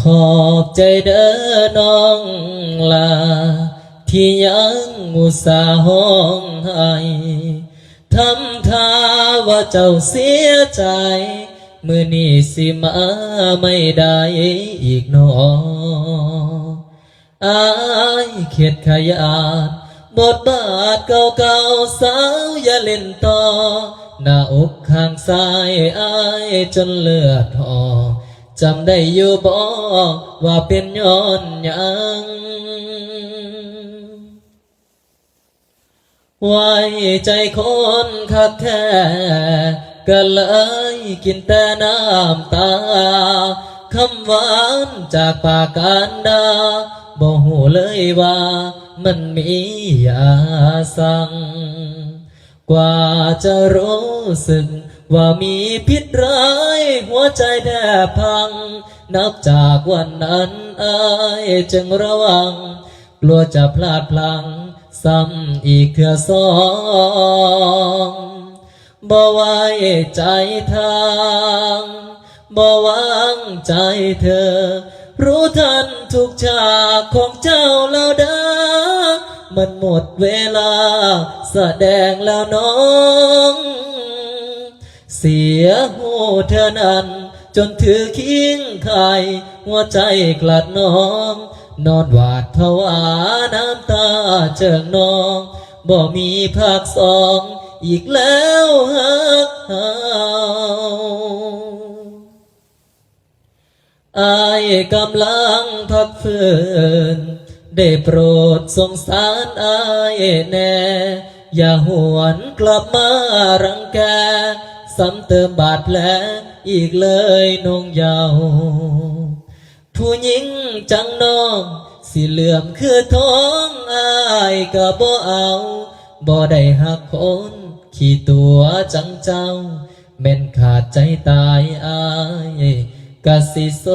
ขอบใจเด้อน้องลา ที่ยังอุสาห้องให้ทำท่าว่าเจ้าเสียใจมือนี้สิมาไม่ได้อีกนออายเขียดขยาดบทบาทเก่าๆสาวอย่าเล่นต่อ หน้าอกข้างซ้ายอายจนเลือดออ จำได้อยู่บ่ว่าเป็นย้อนยังไว้ใจคนคักแท้ก็เลยกินแต่น้ำตาคำหวานจากปากการดาบ่หูเลยว่ามันมียาสั่งกว่าจะรู้สึก ว่ามีพิษร้ายหัวใจแทบพัง นับจากวันนั้นอายจึงระวัง กลัวจะพลาดพลัง ซ้ำอีกเถื่อสองบ่ไว้ใจทางบ่วางใจเธอ รู้ทันทุกฉากของเจ้าแล้วดามันหมดเวลา แสดงแล้วน้อง เสียหูเธอนั้น จนถือคิงไข่หัวใจกลัดน้อง นอนหวาดภาวะน้ำตาเจิงนอง บ่มีภาคสองอีกแล้วฮักเฮาอายกำลังพักฟื้นได้โปรดสงสารอายแน่ อย่าหวนกลับมารังแก ซ้ำเติมบาดแผลอีกเลยนงเยาวผู้หญิงจังน้อง สิเหลื่อมคือท้องอายก็บ่เอาบ่ได้หักคนขี้ตัวจังเจ้าแม่นขาดใจตายอายกะสิโซ